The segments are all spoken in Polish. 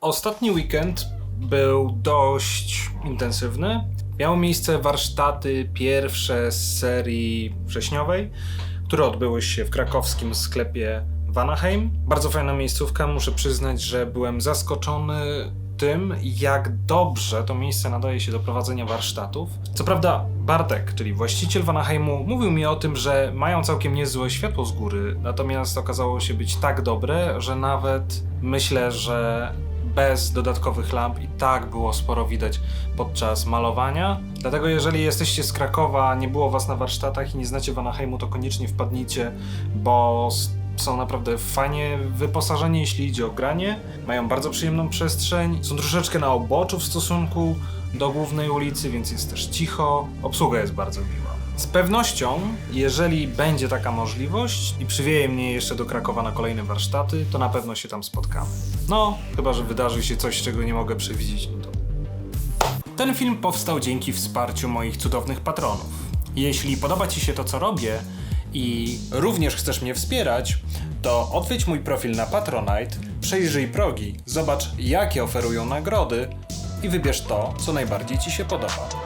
Ostatni weekend był dość intensywny. Miały miejsce warsztaty pierwsze z serii wrześniowej, które odbyły się w krakowskim sklepie Vanaheim. Bardzo fajna miejscówka. Muszę przyznać, że byłem zaskoczony tym, jak dobrze to miejsce nadaje się do prowadzenia warsztatów. Co prawda, Bartek, czyli właściciel Vanaheimu, mówił mi o tym, że mają całkiem niezłe światło z góry, natomiast okazało się być tak dobre, że nawet myślę, że bez dodatkowych lamp i tak było sporo widać podczas malowania. Dlatego jeżeli jesteście z Krakowa, nie było was na warsztatach i nie znacie Vanaheimu, to koniecznie wpadnijcie, bo są naprawdę fajnie wyposażeni, jeśli idzie o granie. Mają bardzo przyjemną przestrzeń. Są troszeczkę na oboczu w stosunku do głównej ulicy, więc jest też cicho. Obsługa jest bardzo miła. Z pewnością, jeżeli będzie taka możliwość i przywieje mnie jeszcze do Krakowa na kolejne warsztaty, to na pewno się tam spotkamy. No, chyba że wydarzy się coś, czego nie mogę przewidzieć. No. Ten film powstał dzięki wsparciu moich cudownych patronów. Jeśli podoba Ci się to, co robię i również chcesz mnie wspierać, to odwiedź mój profil na Patronite, przejrzyj progi, zobacz jakie oferują nagrody i wybierz to, co najbardziej Ci się podoba.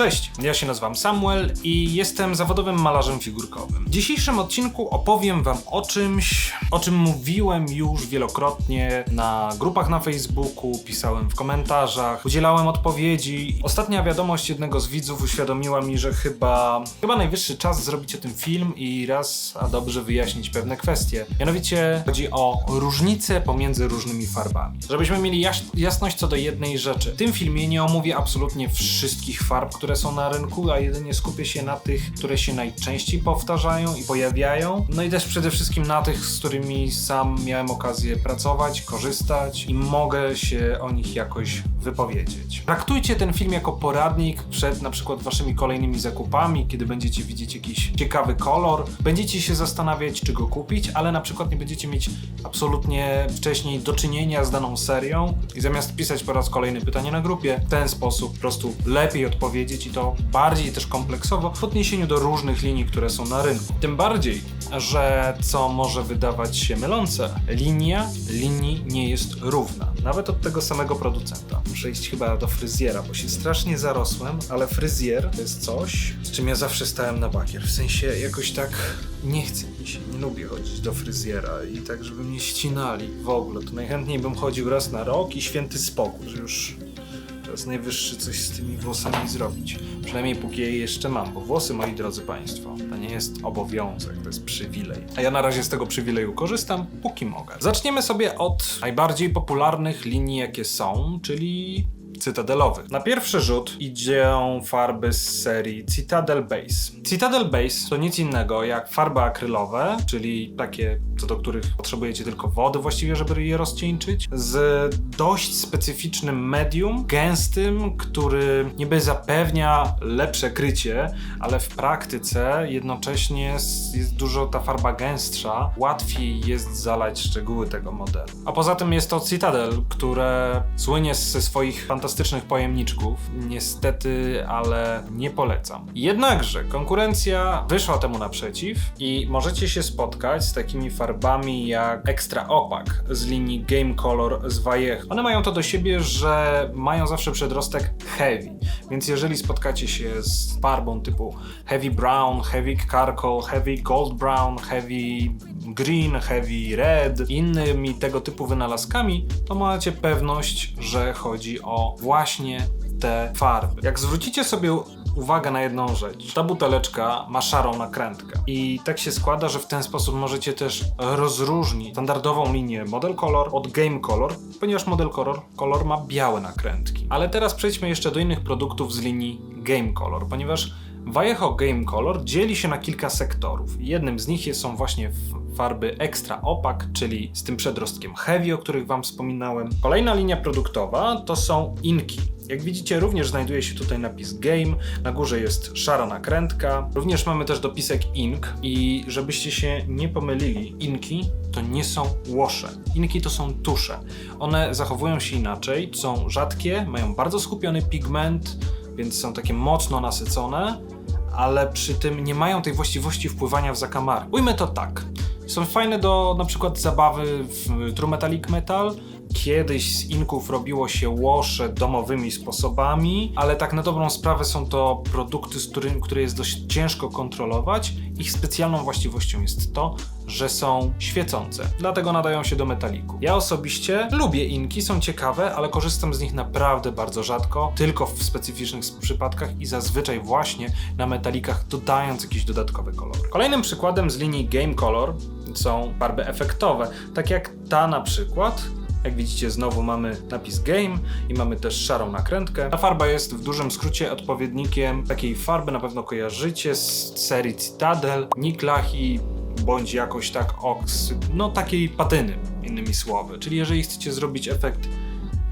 Cześć, ja się nazywam Samuel i jestem zawodowym malarzem figurkowym. W dzisiejszym odcinku opowiem Wam o czymś, o czym mówiłem już wielokrotnie na grupach na Facebooku, pisałem w komentarzach, udzielałem odpowiedzi. Ostatnia wiadomość jednego z widzów uświadomiła mi, że chyba, chyba najwyższy czas zrobić o tym film i raz a dobrze wyjaśnić pewne kwestie. Mianowicie chodzi o różnice pomiędzy różnymi farbami. Żebyśmy mieli jasność co do jednej rzeczy. W tym filmie nie omówię absolutnie wszystkich farb, które są na rynku, a jedynie skupię się na tych, które się najczęściej powtarzają i pojawiają. No i też przede wszystkim na tych, z którymi sam miałem okazję pracować, korzystać i mogę się o nich jakoś wypowiedzieć. Traktujcie ten film jako poradnik przed na przykład waszymi kolejnymi zakupami, kiedy będziecie widzieć jakiś ciekawy kolor, będziecie się zastanawiać, czy go kupić, ale na przykład nie będziecie mieć absolutnie wcześniej do czynienia z daną serią i zamiast pisać po raz kolejny pytanie na grupie, w ten sposób po prostu lepiej odpowiedzieć i to bardziej też kompleksowo w odniesieniu do różnych linii, które są na rynku. Tym bardziej, że co może wydawać się mylące, linia linii nie jest równa, nawet od tego samego producenta. Muszę iść chyba do fryzjera, bo się strasznie zarosłem, ale fryzjer to jest coś, z czym ja zawsze stałem na bakier. W sensie jakoś tak nie chce mi się, nie lubię chodzić do fryzjera i tak, żeby mnie ścinali w ogóle. To najchętniej bym chodził raz na rok i święty spokój, że już Czas najwyższy coś z tymi włosami zrobić. Przynajmniej póki je jeszcze mam, bo włosy, moi drodzy Państwo, to nie jest obowiązek, to jest przywilej. A ja na razie z tego przywileju korzystam, póki mogę. Zaczniemy sobie od najbardziej popularnych linii, jakie są, czyli cytadelowych. Na pierwszy rzut idą farby z serii Citadel Base. Citadel Base to nic innego jak farby akrylowe, czyli takie, co do których potrzebujecie tylko wody właściwie, żeby je rozcieńczyć, z dość specyficznym medium, gęstym, który niby zapewnia lepsze krycie, ale w praktyce jednocześnie s- jest dużo ta farba gęstsza, łatwiej jest zalać szczegóły tego modelu. A poza tym jest to Citadel, które słynie ze swoich fantastycznych pojemniczków. Niestety, ale nie polecam. Jednakże konkurencja wyszła temu naprzeciw i możecie się spotkać z takimi farbami jak Extra Opaque z linii Game Color z Vallejo. One mają to do siebie, że mają zawsze przedrostek heavy, więc jeżeli spotkacie się z farbą typu heavy brown, heavy charcoal, heavy gold brown, heavy green, heavy red innymi tego typu wynalazkami, to macie pewność, że chodzi o właśnie te farby. Jak zwrócicie sobie uwagę na jedną rzecz, ta buteleczka ma szarą nakrętkę i tak się składa, że w ten sposób możecie też rozróżnić standardową linię Model Color od Game Color, ponieważ Model Color, Color ma białe nakrętki. Ale teraz przejdźmy jeszcze do innych produktów z linii Game Color, ponieważ Vallejo Game Color dzieli się na kilka sektorów. Jednym z nich są właśnie farby Extra Opaque, czyli z tym przedrostkiem Heavy, o których Wam wspominałem. Kolejna linia produktowa to są inki. Jak widzicie, również znajduje się tutaj napis Game, na górze jest szara nakrętka, również mamy też dopisek Ink i żebyście się nie pomylili, inki to nie są łosze. Inki to są tusze. One zachowują się inaczej, są rzadkie, mają bardzo skupiony pigment, więc są takie mocno nasycone, ale przy tym nie mają tej właściwości wpływania w zakamary. Ujmę to tak. Są fajne do na przykład zabawy w True Metallic Metal. Kiedyś z inków robiło się łosze domowymi sposobami, ale tak na dobrą sprawę są to produkty, z którym, które jest dość ciężko kontrolować. Ich specjalną właściwością jest to, że są świecące, dlatego nadają się do metaliku. Ja osobiście lubię inki, są ciekawe, ale korzystam z nich naprawdę bardzo rzadko, tylko w specyficznych przypadkach i zazwyczaj właśnie na metalikach dodając jakiś dodatkowy kolor. Kolejnym przykładem z linii Game Color są farby efektowe, tak jak ta na przykład, jak widzicie, znowu mamy napis Game i mamy też szarą nakrętkę. Ta farba jest w dużym skrócie odpowiednikiem takiej farby, na pewno kojarzycie z serii Citadel, Niklahi, bądź jakoś tak oks, no takiej patyny, innymi słowy. Czyli jeżeli chcecie zrobić efekt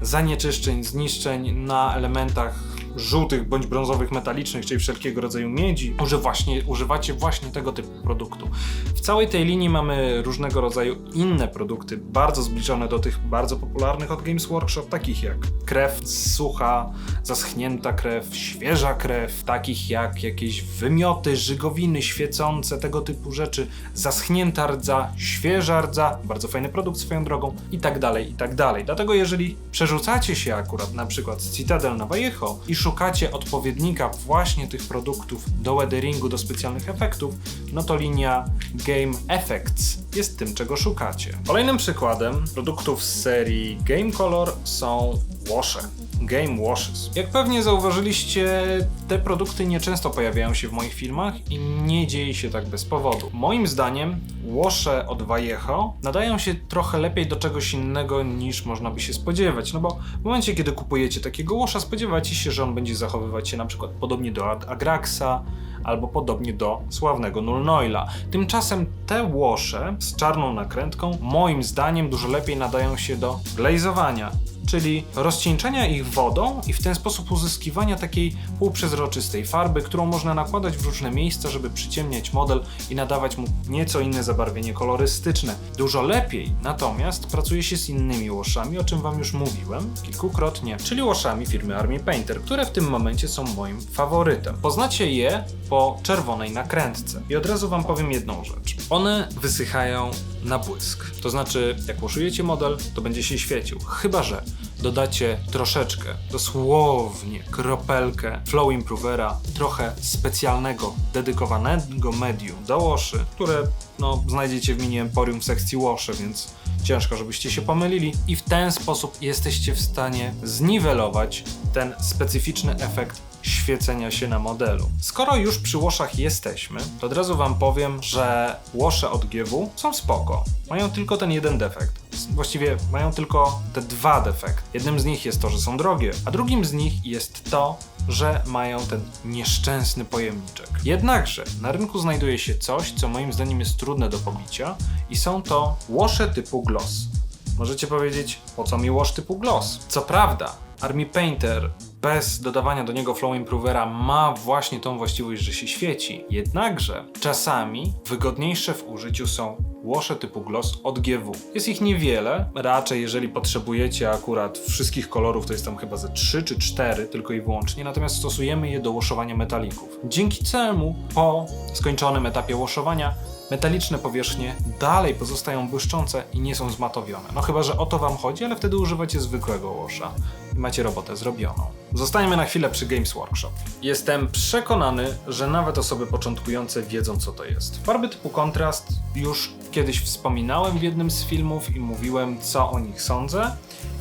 zanieczyszczeń, zniszczeń na elementach żółtych bądź brązowych metalicznych, czyli wszelkiego rodzaju miedzi, że właśnie, używacie właśnie tego typu produktu. W całej tej linii mamy różnego rodzaju inne produkty, bardzo zbliżone do tych bardzo popularnych od Games Workshop, takich jak krew sucha, zaschnięta krew, świeża krew, takich jak jakieś wymioty, żygowiny świecące, tego typu rzeczy, zaschnięta rdza, świeża rdza, bardzo fajny produkt swoją drogą i tak dalej, i tak dalej. Dlatego jeżeli przerzucacie się akurat na przykład z Citadel na Vallejo i szukacie odpowiednika właśnie tych produktów do weatheringu, do specjalnych efektów, no to linia Game Effects jest tym, czego szukacie. Kolejnym przykładem produktów z serii Game Color są łosze. Game Washes. Jak pewnie zauważyliście, te produkty nieczęsto pojawiają się w moich filmach i nie dzieje się tak bez powodu. Moim zdaniem łosze od Vallejo nadają się trochę lepiej do czegoś innego niż można by się spodziewać, no bo w momencie kiedy kupujecie takiego łosza spodziewacie się, że on będzie zachowywać się na przykład podobnie do Agraxa, albo podobnie do sławnego Nullnoila. Tymczasem te łosze z czarną nakrętką moim zdaniem dużo lepiej nadają się do glazowania czyli rozcieńczenia ich wodą i w ten sposób uzyskiwania takiej półprzezroczystej farby, którą można nakładać w różne miejsca, żeby przyciemniać model i nadawać mu nieco inne zabarwienie kolorystyczne. Dużo lepiej natomiast pracuje się z innymi łoszami, o czym Wam już mówiłem kilkukrotnie, czyli łoszami firmy Army Painter, które w tym momencie są moim faworytem. Poznacie je po czerwonej nakrętce. I od razu Wam powiem jedną rzecz. One wysychają na błysk. To znaczy, jak łoszujecie model, to będzie się świecił. Chyba, że dodacie troszeczkę, dosłownie kropelkę Flow Improvera, trochę specjalnego, dedykowanego medium do łoszy, które no, znajdziecie w mini Emporium w sekcji łosze, więc ciężko, żebyście się pomylili. I w ten sposób jesteście w stanie zniwelować ten specyficzny efekt świecenia się na modelu. Skoro już przy łoszach jesteśmy, to od razu wam powiem, że łosze od GW są spoko. Mają tylko ten jeden defekt. Właściwie mają tylko te dwa defekty. Jednym z nich jest to, że są drogie, a drugim z nich jest to, że mają ten nieszczęsny pojemniczek. Jednakże na rynku znajduje się coś, co moim zdaniem jest trudne do pobicia i są to łosze typu gloss. Możecie powiedzieć, po co mi łosz typu gloss? Co prawda, Army Painter bez dodawania do niego Flow Improvera ma właśnie tą właściwość, że się świeci. Jednakże czasami wygodniejsze w użyciu są łosze typu gloss od GW. Jest ich niewiele, raczej jeżeli potrzebujecie akurat wszystkich kolorów, to jest tam chyba ze 3 czy 4 tylko i wyłącznie, natomiast stosujemy je do łoszowania metalików. Dzięki czemu po skończonym etapie łoszowania metaliczne powierzchnie dalej pozostają błyszczące i nie są zmatowione. No chyba, że o to wam chodzi, ale wtedy używacie zwykłego łosza i macie robotę zrobioną. Zostańmy na chwilę przy Games Workshop. Jestem przekonany, że nawet osoby początkujące wiedzą co to jest. Farby typu kontrast już kiedyś wspominałem w jednym z filmów i mówiłem co o nich sądzę.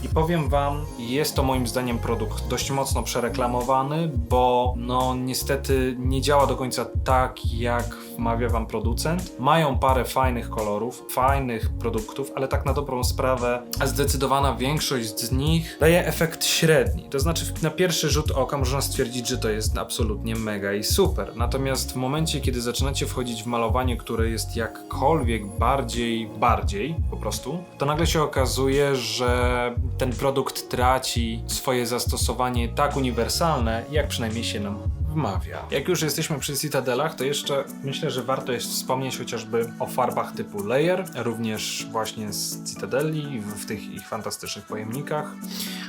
I powiem wam, jest to moim zdaniem produkt dość mocno przereklamowany, bo no niestety nie działa do końca tak, jak wmawia wam producent. Mają parę fajnych kolorów, fajnych produktów, ale tak na dobrą sprawę zdecydowana większość z nich daje efekt średni. To znaczy na pierwszy rzut oka można stwierdzić, że to jest absolutnie mega i super. Natomiast w momencie, kiedy zaczynacie wchodzić w malowanie, które jest jakkolwiek bardziej, bardziej po prostu, to nagle się okazuje, że ten produkt traci swoje zastosowanie tak uniwersalne, jak przynajmniej się nam wmawia. Jak już jesteśmy przy Citadelach, to jeszcze myślę, że warto jest wspomnieć chociażby o farbach typu Layer, również właśnie z Citadeli, w tych ich fantastycznych pojemnikach.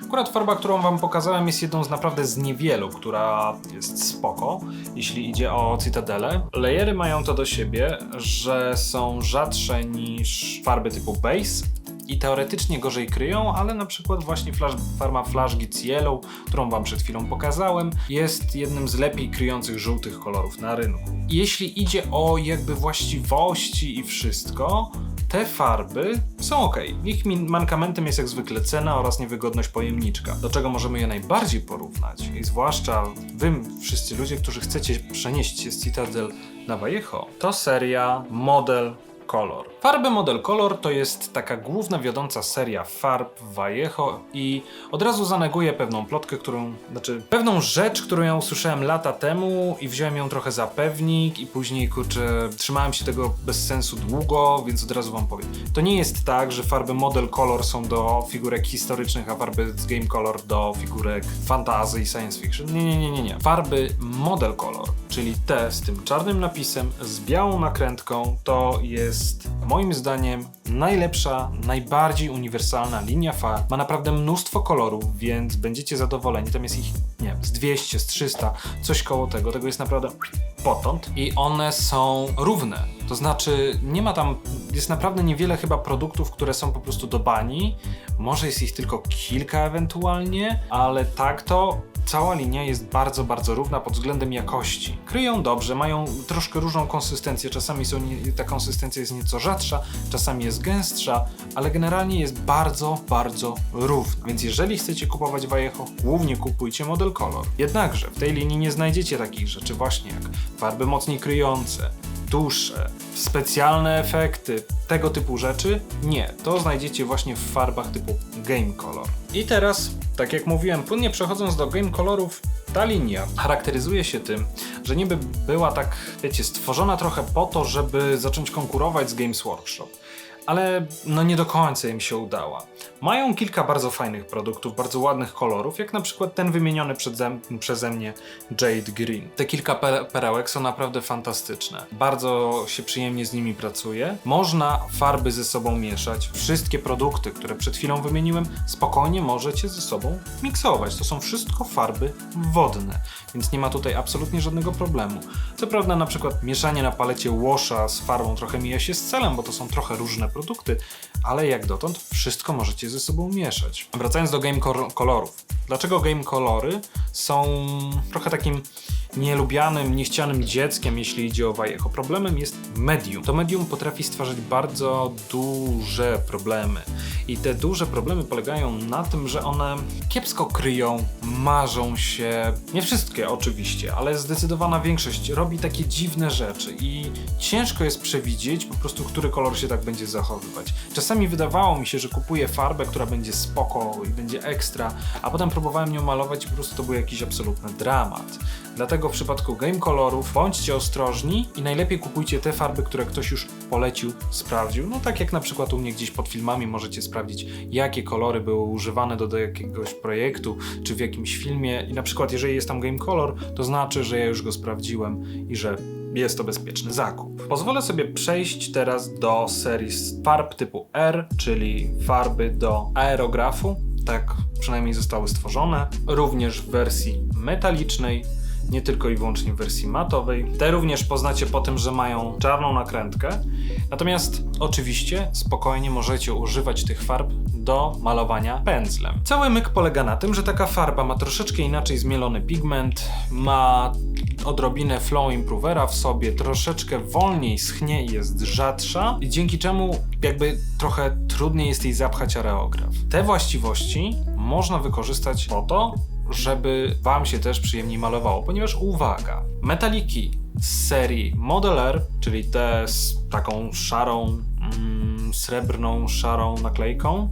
Akurat farba, którą wam pokazałem jest jedną z naprawdę z niewielu, która jest spoko, jeśli idzie o Citadele. Layery mają to do siebie, że są rzadsze niż farby typu Base, i teoretycznie gorzej kryją, ale na przykład właśnie flash, farma Flash Gits Yellow, którą wam przed chwilą pokazałem, jest jednym z lepiej kryjących żółtych kolorów na rynku. Jeśli idzie o jakby właściwości i wszystko, te farby są ok. Ich mankamentem jest jak zwykle cena oraz niewygodność pojemniczka, do czego możemy je najbardziej porównać. I zwłaszcza wy, wszyscy ludzie, którzy chcecie przenieść się z Citadel na Vallejo, to seria Model Color. Farby Model Color to jest taka główna wiodąca seria farb Vallejo i od razu zaneguję pewną plotkę, którą, znaczy pewną rzecz, którą ja usłyszałem lata temu i wziąłem ją trochę za pewnik i później kurczę trzymałem się tego bez sensu długo, więc od razu wam powiem. To nie jest tak, że farby Model Color są do figurek historycznych, a farby z Game Color do figurek fantasy i science fiction. Nie, nie, nie, nie, nie. Farby Model Color, czyli te z tym czarnym napisem, z białą nakrętką, to jest moim zdaniem najlepsza, najbardziej uniwersalna linia farb. Ma naprawdę mnóstwo kolorów, więc będziecie zadowoleni. Tam jest ich, nie wiem, z 200, z 300, coś koło tego. Tego jest naprawdę potąd. I one są równe. To znaczy, nie ma tam, jest naprawdę niewiele chyba produktów, które są po prostu do bani. Może jest ich tylko kilka ewentualnie, ale tak to cała linia jest bardzo, bardzo równa pod względem jakości. Kryją dobrze, mają troszkę różną konsystencję, czasami są nie, ta konsystencja jest nieco rzadsza, czasami jest gęstsza, ale generalnie jest bardzo, bardzo równa. Więc jeżeli chcecie kupować Vallejo, głównie kupujcie model kolor. Jednakże w tej linii nie znajdziecie takich rzeczy właśnie jak farby mocniej kryjące, tusze, specjalne efekty, tego typu rzeczy? Nie, to znajdziecie właśnie w farbach typu Game Color. I teraz, tak jak mówiłem, płynnie przechodząc do Game Colorów, ta linia charakteryzuje się tym, że niby była tak, wiecie, stworzona trochę po to, żeby zacząć konkurować z Games Workshop ale no nie do końca im się udała. Mają kilka bardzo fajnych produktów, bardzo ładnych kolorów, jak na przykład ten wymieniony przeze, przeze mnie Jade Green. Te kilka perełek są naprawdę fantastyczne. Bardzo się przyjemnie z nimi pracuje. Można farby ze sobą mieszać. Wszystkie produkty, które przed chwilą wymieniłem, spokojnie możecie ze sobą miksować. To są wszystko farby wodne, więc nie ma tutaj absolutnie żadnego problemu. Co prawda na przykład mieszanie na palecie Washa z farbą trochę mija się z celem, bo to są trochę różne produkty, ale jak dotąd wszystko możecie ze sobą mieszać. Wracając do game kolorów. Dlaczego game kolory są trochę takim nielubianym, niechcianym dzieckiem, jeśli idzie o Vallejo. Problemem jest medium. To medium potrafi stwarzać bardzo duże problemy. I te duże problemy polegają na tym, że one kiepsko kryją, marzą się. Nie wszystkie oczywiście, ale zdecydowana większość robi takie dziwne rzeczy i ciężko jest przewidzieć po prostu, który kolor się tak będzie zachowywać. Czasami wydawało mi się, że kupuję farbę, która będzie spoko i będzie ekstra, a potem próbowałem nią malować i po prostu to był jakiś absolutny dramat. Dlatego w przypadku game kolorów bądźcie ostrożni i najlepiej kupujcie te farby, które ktoś już polecił, sprawdził. No tak jak na przykład u mnie gdzieś pod filmami możecie sprawdzić, jakie kolory były używane do, do jakiegoś projektu, czy w jakimś filmie i na przykład jeżeli jest tam game color, to znaczy, że ja już go sprawdziłem i że jest to bezpieczny zakup. Pozwolę sobie przejść teraz do serii farb typu R, czyli farby do aerografu. Tak przynajmniej zostały stworzone, również w wersji metalicznej, nie tylko i wyłącznie w wersji matowej. Te również poznacie po tym, że mają czarną nakrętkę. Natomiast oczywiście spokojnie możecie używać tych farb do malowania pędzlem. Cały myk polega na tym, że taka farba ma troszeczkę inaczej zmielony pigment, ma odrobinę flow improvera w sobie, troszeczkę wolniej schnie i jest rzadsza, i dzięki czemu jakby trochę trudniej jest jej zapchać areograf. Te właściwości można wykorzystać po to, żeby Wam się też przyjemniej malowało, ponieważ uwaga, metaliki z serii Model R, czyli te z taką szarą, mm, srebrną, szarą naklejką.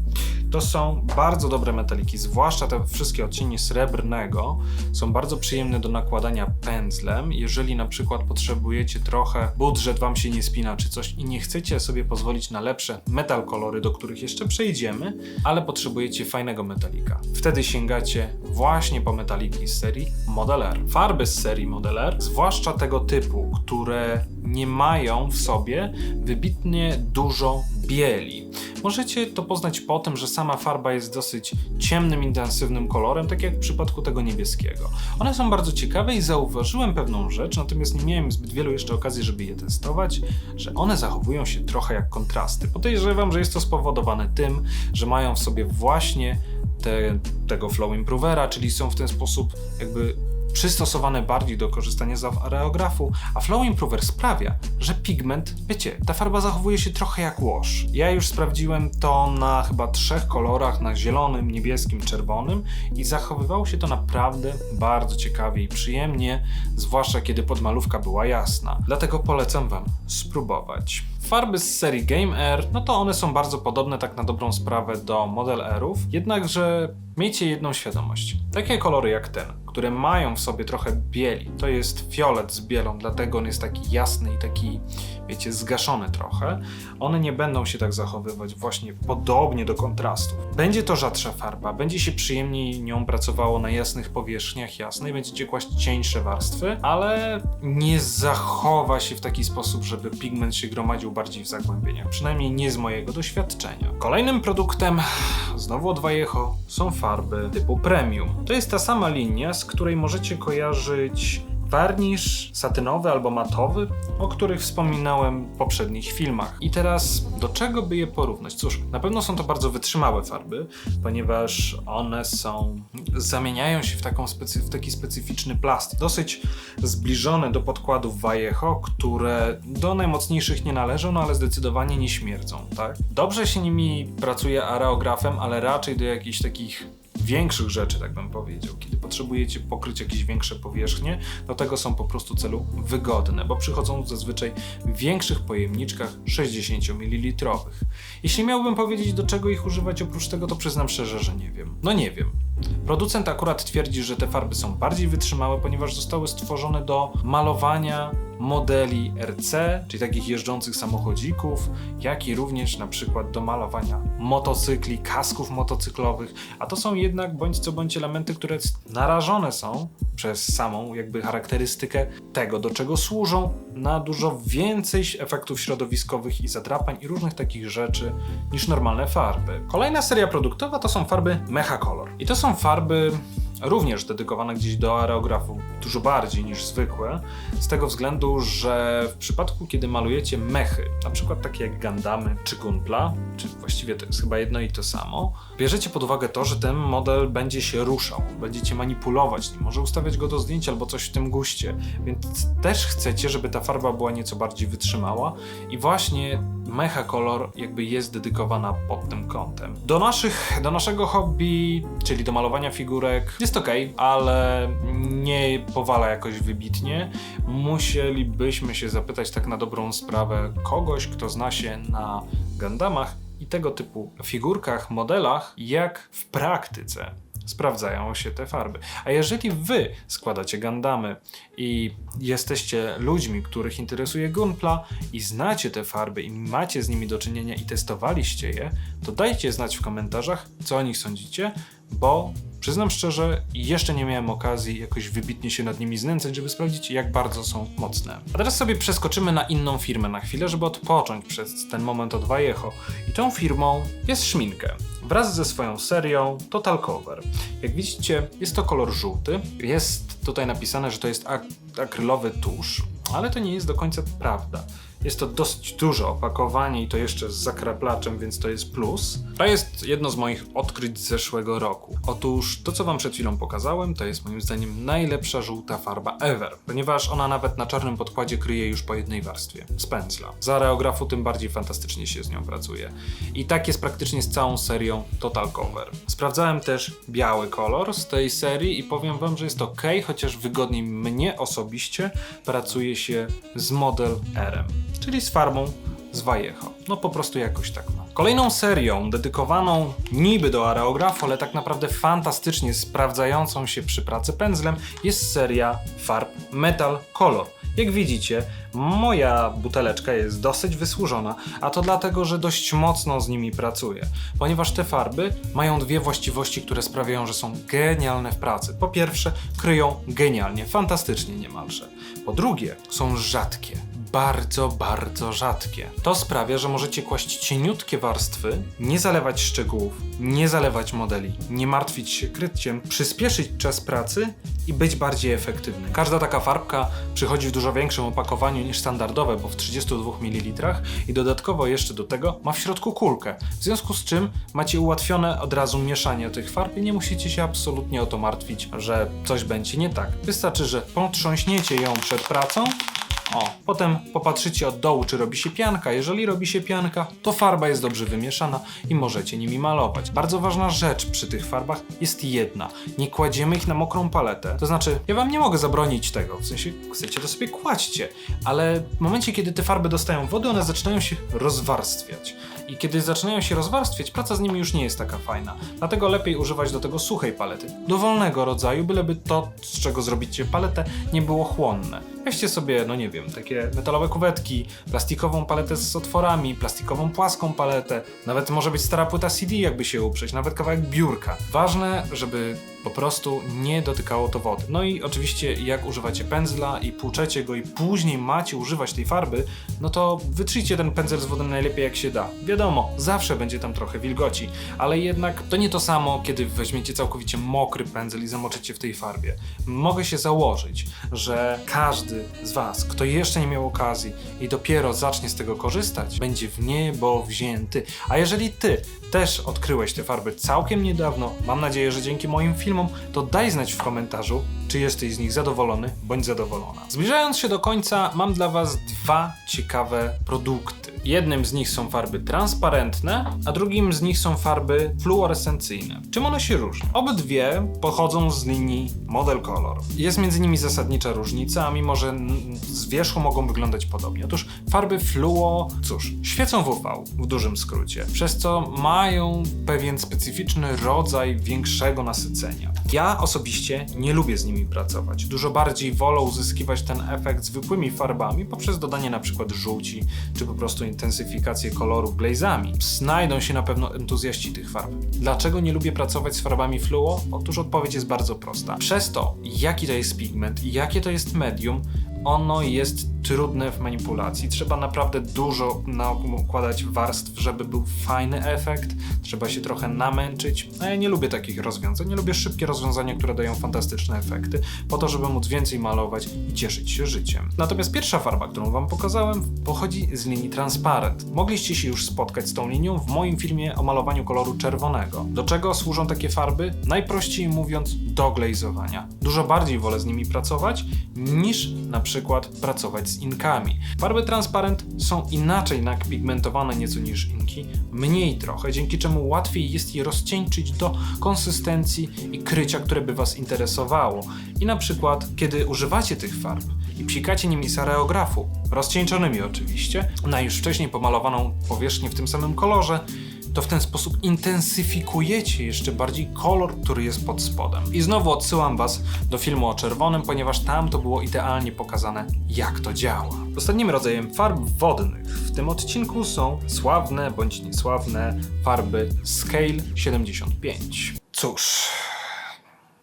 To są bardzo dobre metaliki, zwłaszcza te wszystkie odcienie srebrnego są bardzo przyjemne do nakładania pędzlem. Jeżeli na przykład potrzebujecie trochę, budżet wam się nie spina czy coś i nie chcecie sobie pozwolić na lepsze metal kolory, do których jeszcze przejdziemy, ale potrzebujecie fajnego metalika. Wtedy sięgacie właśnie po metaliki z serii Model R. Farby z serii Model R, zwłaszcza tego typu, które nie mają w sobie wybitnie dużo bieli. Możecie to poznać po tym, że sama farba jest dosyć ciemnym, intensywnym kolorem, tak jak w przypadku tego niebieskiego. One są bardzo ciekawe i zauważyłem pewną rzecz, natomiast nie miałem zbyt wielu jeszcze okazji, żeby je testować, że one zachowują się trochę jak kontrasty. Podejrzewam, że jest to spowodowane tym, że mają w sobie właśnie te, tego flow improvera, czyli są w ten sposób jakby przystosowane bardziej do korzystania z areografu, a Flow Improver sprawia, że pigment, wiecie, ta farba zachowuje się trochę jak wash. Ja już sprawdziłem to na chyba trzech kolorach, na zielonym, niebieskim, czerwonym i zachowywało się to naprawdę bardzo ciekawie i przyjemnie, zwłaszcza kiedy podmalówka była jasna. Dlatego polecam Wam spróbować. Farby z serii Game Air, no to one są bardzo podobne tak na dobrą sprawę do Model Airów, jednakże miejcie jedną świadomość. Takie kolory jak ten, które mają w sobie trochę bieli, to jest fiolet z bielą, dlatego on jest taki jasny i taki, wiecie, zgaszony trochę. One nie będą się tak zachowywać właśnie podobnie do kontrastów. Będzie to rzadsza farba, będzie się przyjemniej nią pracowało na jasnych powierzchniach jasnej, będziecie kłaść cieńsze warstwy, ale nie zachowa się w taki sposób, żeby pigment się gromadził bardziej w zagłębieniach, przynajmniej nie z mojego doświadczenia. Kolejnym produktem, znowu od Vallejo, są farby typu premium. To jest ta sama linia, z której możecie kojarzyć warnisz satynowy albo matowy, o których wspominałem w poprzednich filmach. I teraz do czego by je porównać? Cóż, na pewno są to bardzo wytrzymałe farby, ponieważ one są zamieniają się w, taką w taki specyficzny plast, dosyć zbliżone do podkładów Vallejo, które do najmocniejszych nie należą, no ale zdecydowanie nie śmierdzą, tak? Dobrze się nimi pracuje areografem, ale raczej do jakichś takich większych rzeczy, tak bym powiedział. Kiedy potrzebujecie pokryć jakieś większe powierzchnie, do tego są po prostu celu wygodne, bo przychodzą zazwyczaj w większych pojemniczkach 60 ml. Jeśli miałbym powiedzieć, do czego ich używać oprócz tego, to przyznam szczerze, że nie wiem. No nie wiem. Producent akurat twierdzi, że te farby są bardziej wytrzymałe, ponieważ zostały stworzone do malowania modeli RC, czyli takich jeżdżących samochodzików, jak i również na przykład do malowania motocykli, kasków motocyklowych, a to są jednak bądź co bądź elementy, które narażone są przez samą jakby charakterystykę tego, do czego służą, na dużo więcej efektów środowiskowych i zadrapań i różnych takich rzeczy niż normalne farby. Kolejna seria produktowa to są farby Mecha Color. I to są farby również dedykowane gdzieś do aerografu dużo bardziej niż zwykłe, z tego względu, że w przypadku, kiedy malujecie mechy, na przykład takie jak Gundamy czy Gunpla, czy właściwie to jest chyba jedno i to samo, bierzecie pod uwagę to, że ten model będzie się ruszał, będziecie manipulować może ustawiać go do zdjęcia albo coś w tym guście, więc też chcecie, żeby ta farba była nieco bardziej wytrzymała i właśnie Mecha Color jakby jest dedykowana pod tym kątem. Do, naszych, do naszego hobby, czyli do malowania figurek, jest ok, ale nie powala jakoś wybitnie. Musielibyśmy się zapytać tak na dobrą sprawę kogoś, kto zna się na Gundamach i tego typu figurkach, modelach, jak w praktyce sprawdzają się te farby. A jeżeli wy składacie Gundamy i jesteście ludźmi, których interesuje Gunpla i znacie te farby i macie z nimi do czynienia i testowaliście je, to dajcie znać w komentarzach, co o nich sądzicie, bo przyznam szczerze, jeszcze nie miałem okazji jakoś wybitnie się nad nimi znęcać, żeby sprawdzić, jak bardzo są mocne. A teraz sobie przeskoczymy na inną firmę na chwilę, żeby odpocząć przez ten moment od Vallejo. I tą firmą jest Szminkę wraz ze swoją serią Total Cover. Jak widzicie, jest to kolor żółty. Jest tutaj napisane, że to jest ak akrylowy tusz, ale to nie jest do końca prawda. Jest to dosyć duże opakowanie i to jeszcze z zakraplaczem, więc to jest plus. To jest jedno z moich odkryć z zeszłego roku. Otóż to, co wam przed chwilą pokazałem, to jest moim zdaniem najlepsza żółta farba ever, ponieważ ona nawet na czarnym podkładzie kryje już po jednej warstwie z pędzla. Z areografu tym bardziej fantastycznie się z nią pracuje. I tak jest praktycznie z całą serią Total Cover. Sprawdzałem też biały kolor z tej serii i powiem wam, że jest ok, chociaż wygodniej mnie osobiście pracuje się z Model R czyli z farbą z Vallejo. No po prostu jakoś tak ma. Kolejną serią dedykowaną niby do areografu, ale tak naprawdę fantastycznie sprawdzającą się przy pracy pędzlem jest seria farb Metal Color. Jak widzicie, moja buteleczka jest dosyć wysłużona, a to dlatego, że dość mocno z nimi pracuję, ponieważ te farby mają dwie właściwości, które sprawiają, że są genialne w pracy. Po pierwsze, kryją genialnie, fantastycznie niemalże. Po drugie, są rzadkie bardzo, bardzo rzadkie. To sprawia, że możecie kłaść cieniutkie warstwy, nie zalewać szczegółów, nie zalewać modeli, nie martwić się kryciem, przyspieszyć czas pracy i być bardziej efektywny. Każda taka farbka przychodzi w dużo większym opakowaniu niż standardowe, bo w 32 ml i dodatkowo jeszcze do tego ma w środku kulkę. W związku z czym macie ułatwione od razu mieszanie tych farb i nie musicie się absolutnie o to martwić, że coś będzie nie tak. Wystarczy, że potrząśniecie ją przed pracą o, potem popatrzycie od dołu, czy robi się pianka. Jeżeli robi się pianka, to farba jest dobrze wymieszana i możecie nimi malować. Bardzo ważna rzecz przy tych farbach jest jedna. Nie kładziemy ich na mokrą paletę. To znaczy, ja wam nie mogę zabronić tego, w sensie chcecie to sobie kładźcie, ale w momencie, kiedy te farby dostają wody, one zaczynają się rozwarstwiać. I kiedy zaczynają się rozwarstwiać, praca z nimi już nie jest taka fajna. Dlatego lepiej używać do tego suchej palety. Dowolnego rodzaju, byleby to, z czego zrobicie paletę, nie było chłonne. Weźcie sobie, no nie wiem, takie metalowe kuwetki, plastikową paletę z otworami, plastikową płaską paletę, nawet może być stara płyta CD, jakby się uprzeć, nawet kawałek biurka. Ważne, żeby po prostu nie dotykało to wody. No i oczywiście jak używacie pędzla i płuczecie go i później macie używać tej farby, no to wytrzyjcie ten pędzel z wodą najlepiej jak się da. Wiadomo, zawsze będzie tam trochę wilgoci, ale jednak to nie to samo, kiedy weźmiecie całkowicie mokry pędzel i zamoczycie w tej farbie. Mogę się założyć, że każdy z Was, kto jeszcze nie miał okazji i dopiero zacznie z tego korzystać, będzie w niebo wzięty. A jeżeli Ty też odkryłeś te farby całkiem niedawno, mam nadzieję, że dzięki moim filmom, to daj znać w komentarzu, czy jesteś z nich zadowolony bądź zadowolona. Zbliżając się do końca, mam dla Was dwa ciekawe produkty. Jednym z nich są farby transparentne, a drugim z nich są farby fluorescencyjne. Czym one się różnią? Obydwie pochodzą z linii Model Color. Jest między nimi zasadnicza różnica, a mimo że z wierzchu mogą wyglądać podobnie. Otóż farby fluo, cóż, świecą w UV w dużym skrócie, przez co mają pewien specyficzny rodzaj większego nasycenia. Ja osobiście nie lubię z nimi pracować. Dużo bardziej wolę uzyskiwać ten efekt zwykłymi farbami poprzez dodanie przykład żółci, czy po prostu intensyfikację kolorów glazami. Znajdą się na pewno entuzjaści tych farb. Dlaczego nie lubię pracować z farbami fluo? Otóż odpowiedź jest bardzo prosta. Przez to, jaki to jest pigment i jakie to jest medium, ono jest trudne w manipulacji. Trzeba naprawdę dużo nakładać warstw, żeby był fajny efekt. Trzeba się trochę namęczyć. A ja nie lubię takich rozwiązań. Nie lubię szybkie rozwiązania, które dają fantastyczne efekty, po to, żeby móc więcej malować i cieszyć się życiem. Natomiast pierwsza farba, którą Wam pokazałem, pochodzi z linii Transparent. Mogliście się już spotkać z tą linią w moim filmie o malowaniu koloru czerwonego. Do czego służą takie farby? Najprościej mówiąc, do glazowania. Dużo bardziej wolę z nimi pracować, niż na przykład pracować z inkami. Farby transparent są inaczej napigmentowane nieco niż inki, mniej trochę, dzięki czemu łatwiej jest je rozcieńczyć do konsystencji i krycia, które by Was interesowało. I na przykład, kiedy używacie tych farb i psikacie nimi z areografu, rozcieńczonymi oczywiście, na już wcześniej pomalowaną powierzchnię w tym samym kolorze, to w ten sposób intensyfikujecie jeszcze bardziej kolor, który jest pod spodem. I znowu odsyłam Was do filmu o czerwonym, ponieważ tam to było idealnie pokazane, jak to działa. Ostatnim rodzajem farb wodnych w tym odcinku są sławne bądź niesławne farby Scale 75. Cóż,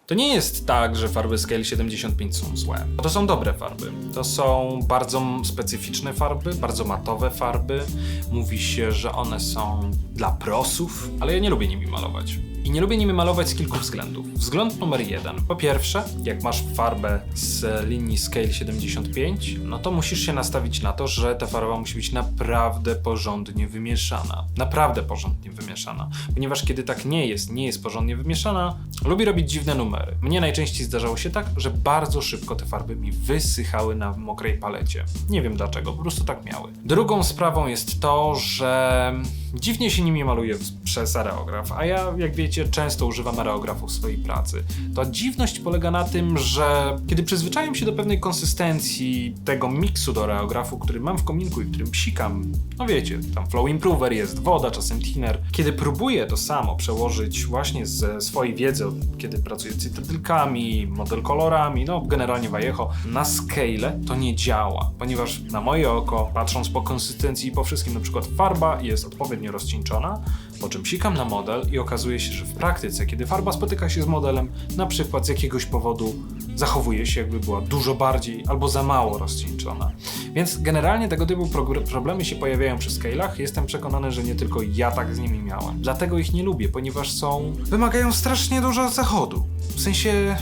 to nie jest tak, że farby Scale 75 są złe. To są dobre farby. To są bardzo specyficzne farby, bardzo matowe farby. Mówi się, że one są dla prosów, ale ja nie lubię nimi malować. I nie lubię nimi malować z kilku względów. Wzgląd numer jeden. Po pierwsze, jak masz farbę z linii Scale 75, no to musisz się nastawić na to, że ta farba musi być naprawdę porządnie wymieszana. Naprawdę porządnie wymieszana. Ponieważ kiedy tak nie jest, nie jest porządnie wymieszana, lubi robić dziwne numery. Mnie najczęściej zdarzało się tak, że bardzo szybko te farby mi wysychały na mokrej palecie. Nie wiem dlaczego, po prostu tak miały. Drugą sprawą jest to, że dziwnie się nimi maluje przez areograf, a ja, jak wiecie, często używam aerografu w swojej pracy. To dziwność polega na tym, że kiedy przyzwyczajam się do pewnej konsystencji tego miksu do aerografu, który mam w kominku i którym psikam, no wiecie, tam flow improver jest, woda, czasem thinner, kiedy próbuję to samo przełożyć właśnie ze swojej wiedzy, kiedy pracuję cytrydelkami, model kolorami, no generalnie Vallejo, na scale to nie działa, ponieważ na moje oko, patrząc po konsystencji i po wszystkim, na przykład farba jest odpowiednio rozcieńczona, po czym psikam na model i okazuje się, że w praktyce, kiedy farba spotyka się z modelem, na przykład z jakiegoś powodu zachowuje się jakby była dużo bardziej albo za mało rozcieńczona. Więc generalnie tego typu problemy się pojawiają przy scalach. Jestem przekonany, że nie tylko ja tak z nimi miałem. Dlatego ich nie lubię, ponieważ są... wymagają strasznie dużo zachodu. W sensie...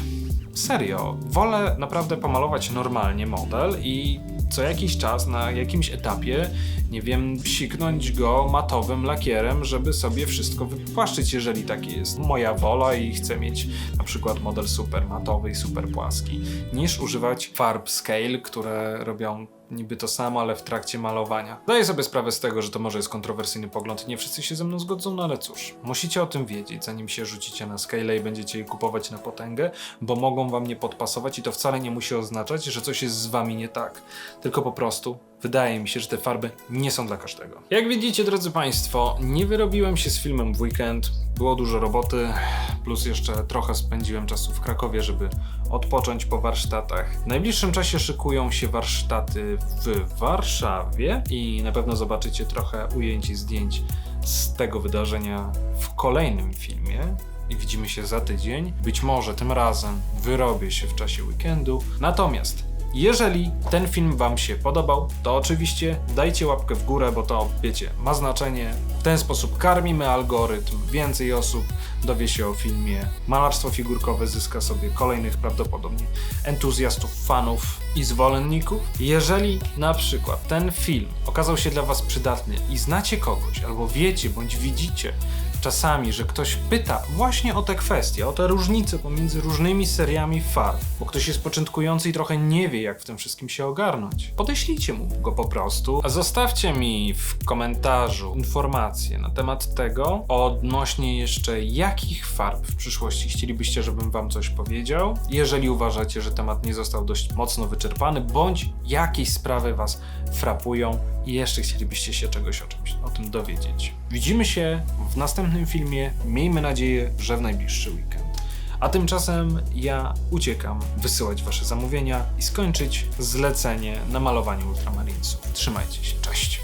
Serio, wolę naprawdę pomalować normalnie model i co jakiś czas na jakimś etapie, nie wiem, psiknąć go matowym lakierem, żeby sobie wszystko wypłaszczyć, jeżeli takie jest. Moja wola i chcę mieć na przykład model super matowy i super płaski, niż używać farb scale, które robią niby to samo, ale w trakcie malowania. Zdaję sobie sprawę z tego, że to może jest kontrowersyjny pogląd i nie wszyscy się ze mną zgodzą, no ale cóż, musicie o tym wiedzieć, zanim się rzucicie na scale i będziecie je kupować na potęgę, bo mogą wam nie podpasować i to wcale nie musi oznaczać, że coś jest z wami nie tak. Tylko po prostu wydaje mi się, że te farby nie są dla każdego. Jak widzicie, drodzy Państwo, nie wyrobiłem się z filmem w weekend. Było dużo roboty, plus jeszcze trochę spędziłem czasu w Krakowie, żeby odpocząć po warsztatach. W najbliższym czasie szykują się warsztaty w Warszawie i na pewno zobaczycie trochę ujęć i zdjęć z tego wydarzenia w kolejnym filmie i widzimy się za tydzień. Być może tym razem wyrobię się w czasie weekendu. Natomiast jeżeli ten film Wam się podobał, to oczywiście dajcie łapkę w górę, bo to, wiecie, ma znaczenie. W ten sposób karmimy algorytm, więcej osób dowie się o filmie. Malarstwo figurkowe zyska sobie kolejnych prawdopodobnie entuzjastów, fanów i zwolenników. Jeżeli na przykład ten film okazał się dla Was przydatny i znacie kogoś, albo wiecie, bądź widzicie, czasami, że ktoś pyta właśnie o te kwestie, o te różnice pomiędzy różnymi seriami farb, bo ktoś jest początkujący i trochę nie wie, jak w tym wszystkim się ogarnąć. Podeślijcie mu go po prostu, a zostawcie mi w komentarzu informacje na temat tego, odnośnie jeszcze jakich farb w przyszłości chcielibyście, żebym wam coś powiedział, jeżeli uważacie, że temat nie został dość mocno wyczerpany, bądź jakieś sprawy was frapują i jeszcze chcielibyście się czegoś o czymś o tym dowiedzieć. Widzimy się w następnym filmie. Miejmy nadzieję, że w najbliższy weekend. A tymczasem ja uciekam wysyłać wasze zamówienia i skończyć zlecenie na malowanie ultramarinesów. Trzymajcie się, cześć.